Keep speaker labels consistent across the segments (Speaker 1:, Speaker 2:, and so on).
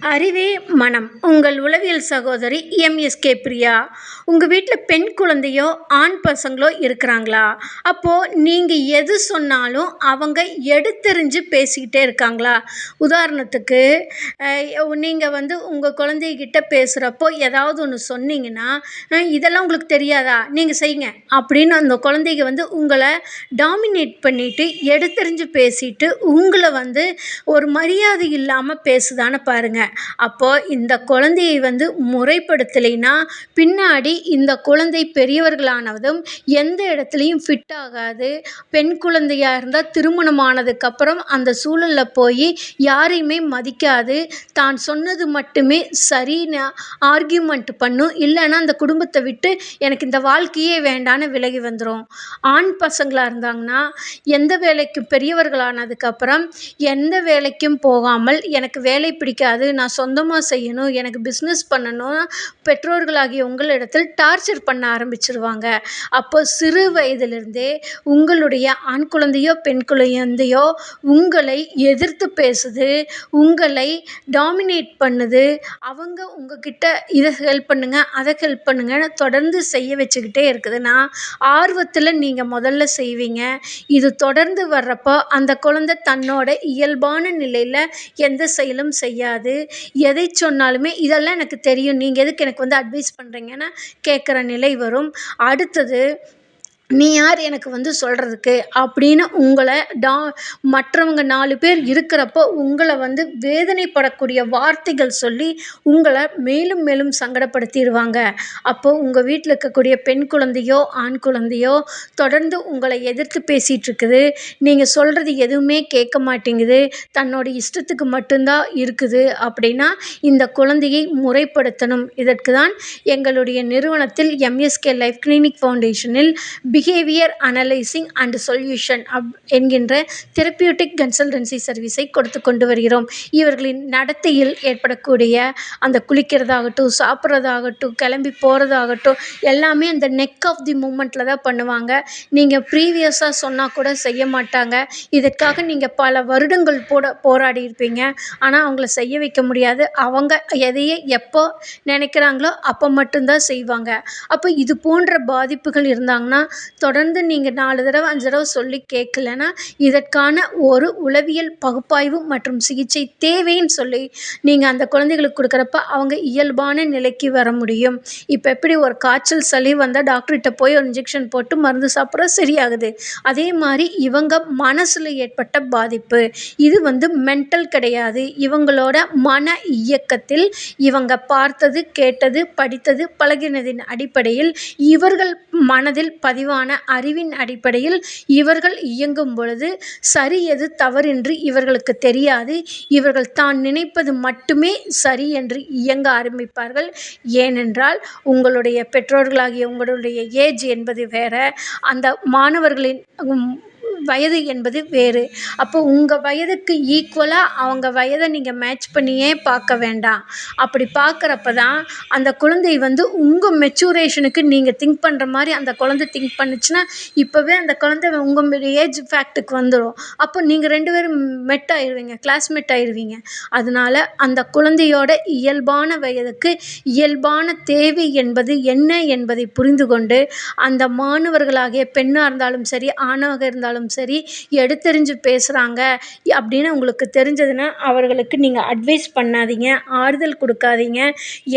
Speaker 1: அறிவே மனம். உங்கள் உளவியல் சகோதரி எம்எஸ்கே பிரியா உங்கள் வீட்டில் பெண் குழந்தையோ ஆண் பசங்களோ இருக்கிறாங்களா? அப்போது நீங்கள் எது சொன்னாலும் அவங்க எடுத்தெறிஞ்சு பேசிக்கிட்டே இருக்காங்களா? உதாரணத்துக்கு நீங்கள் வந்து உங்கள் குழந்தைகிட்ட பேசுகிறப்போ ஏதாவது ஒன்று சொன்னீங்கன்னா இதெல்லாம் உங்களுக்கு தெரியாதா? நீங்கள் செய்யுங்க. அப்படின்னு அந்த குழந்தைங்க வந்து உங்களை டாமினேட் பண்ணிவிட்டு எடுத்தெறிஞ்சு பேசிட்டு உங்களை வந்து ஒரு மரியாதை இல்லாமல் பேசுதான்னு பாருங்கள் அப்போது இந்த குழந்தையை வந்து முறைப்படுத்தலைன்னா பின்னாடி இந்த குழந்தை பெரியவர்களானதும் எந்த இடத்துலையும் ஃபிட் ஆகாது. பெண் குழந்தையாக இருந்தால் திருமணம் ஆனதுக்கப்புறம் அந்த சூழலில் போய் யாரையுமே மதிக்காது. தான் சொன்னது மட்டுமே சரின்னு ஆர்கியூமெண்ட் பண்ணும். இல்லைன்னா அந்த குடும்பத்தை விட்டு எனக்கு இந்த வாழ்க்கையே வேண்டான்னு விலகி வந்துடும் ஆண் பசங்களாக இருந்தாங்கன்னா எந்த வேலைக்கும் பெரியவர்களானதுக்கப்புறம் எந்த வேலைக்கும் போகாமல் எனக்கு வேலை பிடிக்காது நான் சொந்தமாக செய்யணும் எனக்கு பிஸ்னஸ் பண்ணணும் பெற்றோர்களாகிய உங்களிடத்தில் டார்ச்சர் பண்ண ஆரம்பிச்சிருவாங்க. அப்போ சிறு வயதிலிருந்தே உங்களுடைய ஆண் குழந்தையோ பெண் குழந்தையோ உங்களை எதிர்த்து பேசுது உங்களை டாமினேட் பண்ணுது. அவங்க உங்ககிட்ட இதை ஹெல்ப் பண்ணுங்க அதை ஹெல்ப் பண்ணுங்கன்னு தொடர்ந்து செய்ய வச்சுக்கிட்டே இருக்குதுன்னா ஆர்வத்தில் நீங்கள் முதல்ல செய்வீங்க. இது தொடர்ந்து வர்றப்போ அந்த குழந்தை தன்னோட இயல்பான நிலையில் எந்த செயலும் செய்யாது. எதை சொன்னாலுமே இதெல்லாம் எனக்கு தெரியும். நீங்கள் எதுக்கு எனக்கு வந்து அட்வைஸ் பண்ணுறீங்கன்னு கேட்குற நிலை வரும். அடுத்தது நீ யார் எனக்கு வந்து சொல்கிறதுக்கு அப்படின்னு உங்களை டா மற்றவங்க நாலு பேர் இருக்கிறப்போ உங்களை வந்து வேதனைப்படக்கூடிய வார்த்தைகள் சொல்லி உங்களை மேலும் மேலும் சங்கடப்படுத்திடுவாங்க. அப்போது உங்கள் வீட்டில் இருக்கக்கூடிய பெண் குழந்தையோ ஆண் குழந்தையோ தொடர்ந்து உங்களை எதிர்த்து பேசிகிட்ருக்குது. நீங்கள் சொல்கிறது எதுவுமே கேட்க மாட்டேங்குது. தன்னோட இஷ்டத்துக்கு மட்டும்தான் இருக்குது அப்படின்னா இந்த குழந்தையை முறைப்படுத்தணும். இதற்கு தான் எங்களுடைய நிறுவனத்தில் M S K life clinic ஃபவுண்டேஷனில் behaviour analysing and solution up என்கின்ற தெரப்பியூட்டிக் கன்சல்டன்சி சர்வீஸை கொடுத்து கொண்டு வருகிறோம். இவர்களின் நடத்தையில் ஏற்படக்கூடிய அந்த குளிக்கிறதாகட்டும் சாப்பிட்றதாகட்டும் கிளம்பி போகிறதாகட்டும் எல்லாமே அந்த நெக் ஆஃப் தி மூமெண்ட்டில் தான் பண்ணுவாங்க. நீங்கள் ப்ரீவியஸாக சொன்னால் கூட செய்ய மாட்டாங்க. இதற்காக நீங்கள் பல வருடங்கள் போட போராடி இருப்பீங்க. ஆனால் அவங்கள செய்ய வைக்க முடியாது. அவங்க எதையே எப்போ நினைக்கிறாங்களோ அப்போ மட்டும்தான் செய்வாங்க. அப்போ இது போன்ற பாதிப்புகள் இருந்தாங்கன்னா தொடர்ந்து நீங்கள் நாலு தடவை அஞ்சு தடவை சொல்லி கேட்கலன்னா இதற்கான ஒரு உளவியல் பகுப்பாய்வு மற்றும் சிகிச்சை தேவைன்னு சொல்லி நீங்கள் அந்த குழந்தைகளுக்கு கொடுக்குறப்ப அவங்க இயல்பான நிலைக்கு வர முடியும். இப்போ எப்படி ஒரு காய்ச்சல் சளி வந்தால் டாக்டர்கிட்ட போய் ஒரு இன்ஜெக்ஷன் போட்டு மருந்து சாப்பிட்ற சரியாகுது. அதே மாதிரி இவங்க மனசில் ஏற்பட்ட பாதிப்பு இது வந்து மென்டல் கிடையாது. இவங்களோட மன இயக்கத்தில் இவங்க பார்த்தது கேட்டது படித்தது பழகினதின் அடிப்படையில் இவர்கள் மனதில் பதிவான அறிவின் அடிப்படையில் இவர்கள் இயங்கும் பொழுது சரி எது தவறு என்று இவர்களுக்கு தெரியாது. இவர்கள் தான் நினைப்பது மட்டுமே சரி என்று இயங்க ஆரம்பிப்பார்கள். ஏனென்றால் உங்களுடைய பெற்றோர்களாகிய உங்களுடைய ஏஜ் என்பது வேற. அந்த மாணவர்களின் வயது என்பது வேறு. அப்போ உங்கள் வயதுக்கு ஈக்குவலாக அவங்க வயதை நீங்கள் மேட்ச் பண்ணியே பார்க்க வேண்டாம். அப்படி பார்க்குறப்ப தான் அந்த குழந்தை வந்து உங்கள் மெச்சூரேஷனுக்கு நீங்கள் திங்க் பண்ணுற மாதிரி அந்த குழந்தை திங்க் பண்ணுச்சுன்னா இப்போவே அந்த குழந்தை உங்கள் ஏஜ் ஃபேக்ட்டுக்கு வந்துடும் அப்போ நீங்கள் ரெண்டு பேரும் மெட் ஆயிடுவீங்க கிளாஸ்மேட் ஆயிடுவீங்க அதனால அந்த குழந்தையோட இயல்பான வயதுக்கு இயல்பான தேவை என்பது என்ன என்பதை புரிந்து கொண்டு அந்த மாணவர்களாகிய பெண்ணாக இருந்தாலும் சரி ஆணாக இருந்தாலும் சரி எடுத்தெறிஞ்சு பேசுகிறாங்க அப்படின்னு உங்களுக்கு தெரிஞ்சதுன்னா அவர்களுக்கு நீங்கள் அட்வைஸ் பண்ணாதீங்க ஆறுதல் கொடுக்காதீங்க.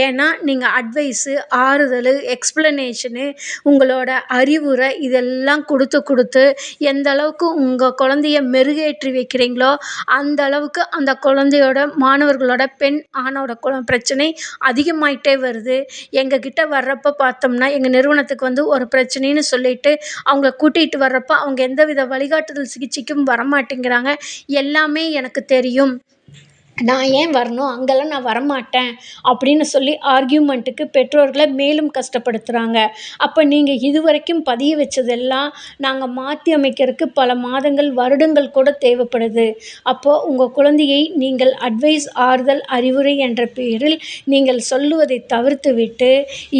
Speaker 1: ஏன்னா நீங்கள் அட்வைஸு ஆறுதல் எக்ஸ்ப்ளனேஷனு உங்களோட அறிவுரை இதெல்லாம் கொடுத்து கொடுத்து எந்த அளவுக்கு உங்கள் குழந்தைய மெருகேற்றி வைக்கிறீங்களோ அந்த அளவுக்கு அந்த குழந்தையோட மாணவர்களோட பெண் ஆணோட குழ பிரச்சனை அதிகமாயிட்டே வருது. எங்கள் கிட்ட வர்றப்போ பார்த்தோம்னா எங்கள் நிறுவனத்துக்கு வந்து ஒரு பிரச்சனைன்னு சொல்லிட்டு அவங்கள கூட்டிகிட்டு வர்றப்போ அவங்க எந்த வித வழிகாட்டுதல் சிகிச்சைக்கும் வரமாட்டேங்கிறாங்க. எல்லாமே எனக்கு தெரியும். நான் ஏன் வரணும்? அங்கெல்லாம் நான் வரமாட்டேன் அப்படின்னு சொல்லி ஆர்கியூமெண்ட்டுக்கு பெற்றோர்களை மேலும் கஷ்டப்படுத்துகிறாங்க அப்போ நீங்கள் இதுவரைக்கும் பதிய வச்சதெல்லாம் நாங்கள் மாற்றி அமைக்கிறதுக்கு பல மாதங்கள் வருடங்கள் கூட தேவைப்படுது. அப்போது உங்கள் குழந்தையை நீங்கள் அட்வைஸ் ஆறுதல் அறிவுரை என்ற பெயரில் நீங்கள் சொல்லுவதை தவிர்த்துவிட்டு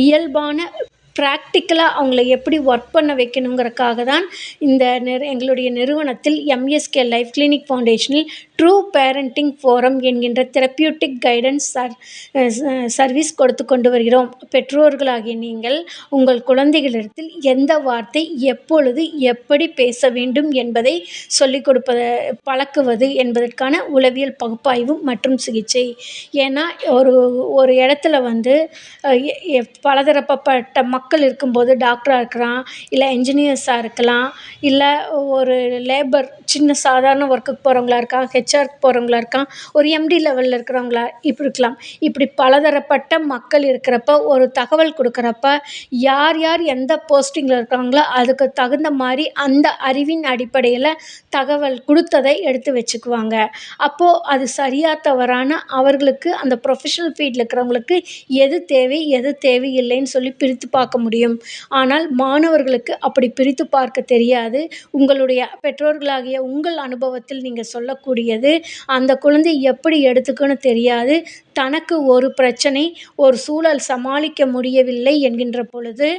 Speaker 1: இயல்பான ப்ராக்டிக்கலாக அவங்கள எப்படி ஒர்க் பண்ண வைக்கணுங்கிறக்காக தான் இந்த நிறு எங்களுடைய நிறுவனத்தில் M S K life clinic ஃபவுண்டேஷனில் true parenting forum என்கின்ற தெரப்பியூட்டிக் கைடன்ஸ் சர் சர்வீஸ் கொடுத்து கொண்டு வருகிறோம். பெற்றோர்களாகிய நீங்கள் உங்கள் குழந்தைகளிடத்தில் எந்த வார்த்தை எப்பொழுது எப்படி பேச வேண்டும் என்பதை சொல்லிக் கொடுப்பத பழக்குவது என்பதற்கான உளவியல் பகுப்பாய்வு மற்றும் சிகிச்சை. ஏன்னா ஒரு ஒரு இடத்துல வந்து பலதரப்பட்ட மக்கள் இருக்கும்போது டாக்டராக இருக்கலாம் இல்லை என்ஜினியர்ஸாக இருக்கலாம் இல்லை ஒரு லேபர் சின்ன சாதாரண ஒர்க்குக்கு போகிறவங்களா இருக்கலாம் ஹெச்ஆர்க்கு போகிறவங்களா இருக்கலாம் ஒரு எம்டி லெவலில் இருக்கிறவங்களா இப்படி இருக்கலாம். இப்படி பலதரப்பட்ட மக்கள் இருக்கிறப்ப ஒரு தகவல் கொடுக்குறப்ப யார் யார் எந்த போஸ்டிங்கில் இருக்காங்களோ அதுக்கு தகுந்த மாதிரி அந்த அறிவின் அடிப்படையில் தகவல் கொடுத்ததை எடுத்து வச்சுக்குவாங்க. அப்போது அது சரியா தவறான அவர்களுக்கு அந்த ப்ரொஃபஷனல் ஃபீல்டில் இருக்கிறவங்களுக்கு எது தேவை எது தேவையில்லைன்னு சொல்லி பிரித்து பார்க்க முடியும். ஆனால் மாணவர்களுக்கு அப்படி பிரித்து பார்க்க தெரியாது. உங்களுடைய பெற்றோர்களாகிய உங்கள் அனுபவத்தில் நீங்கள் சொல்லக்கூடியது அந்த குழந்தை எப்படி எடுத்துக்கணும் தெரியாது. தனக்கு ஒரு பிரச்சனை ஒரு சூழல் சமாளிக்க முடியவில்லை என்கின்ற பொழுது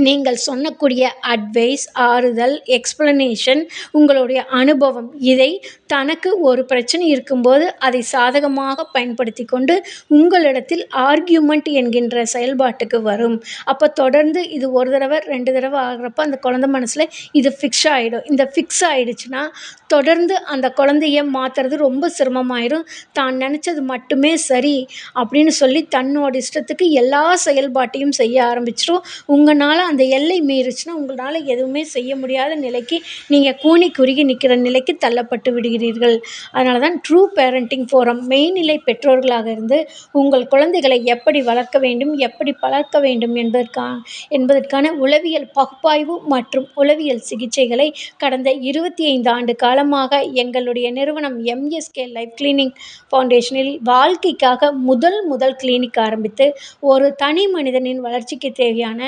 Speaker 1: நீங்கள் சொன்னக்கூடிய அட்வைஸ் ஆறுதல் எக்ஸ்ப்ளனேஷன் உங்களுடைய அனுபவம் இதை தனக்கு ஒரு பிரச்சனை இருக்கும்போது அதை சாதகமாக பயன்படுத்தி கொண்டு உங்களிடத்தில் ஆர்கியூமெண்ட் என்கின்ற செயல்பாட்டுக்கு வரும். அப்போ தொடர்ந்து இது ஒரு தடவை ரெண்டு தடவை ஆகிறப்ப அந்த குழந்த மனசில் இது ஃபிக்ஸ் ஆகிடும் இந்த ஃபிக்ஸ் ஆகிடுச்சுன்னா தொடர்ந்து அந்த குழந்தைய மாற்றுறது ரொம்ப சிரமமாயிடும் தான் நினச்சது மட்டுமே சரி அப்படின்னு சொல்லி தன்னோட இஷ்டத்துக்கு எல்லா செயல்பாட்டையும் செய்ய ஆரம்பிச்சிடும் உங்களால் அந்த எல்லை மீறிச்சுன்னா உங்களால் எதுவுமே செய்ய முடியாத நிலைக்கு நீங்கள் கூனி குறுகி நிற்கிற நிலைக்கு தள்ளப்பட்டு விடுகிறீர்கள். அதனால தான் ட்ரூ பேரண்டிங் ஃபோரம் மெய்நிலை பெற்றோர்களாக இருந்து உங்கள் குழந்தைகளை எப்படி வளர்க்க வேண்டும் எப்படி வளர்க்க வேண்டும் என்பதற்கா என்பதற்கான உளவியல் பகுப்பாய்வு மற்றும் உளவியல் சிகிச்சைகளை கடந்த இருபத்தி ஐந்து ஆண்டு காலமாக எங்களுடைய நிறுவனம் எம்எஸ்கே லைஃப் கிளீனிங் ஃபவுண்டேஷனில் வாழ்க்கைக்காக முதல் முதல் கிளினிக் ஆரம்பித்து ஒரு தனி மனிதனின் வளர்ச்சிக்கு தேவையான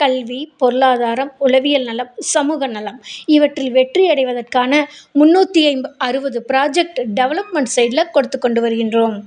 Speaker 1: கல்வி பொருளாதாரம் உளவியல் நலம் சமூக நலம் இவற்றில் வெற்றி அடைவதற்கான முன்னூற்றி ஐம்ப அறுபது ப்ராஜெக்ட் டெவலப்மெண்ட் சைடில் கொடுத்து கொண்டு வருகின்றோம்.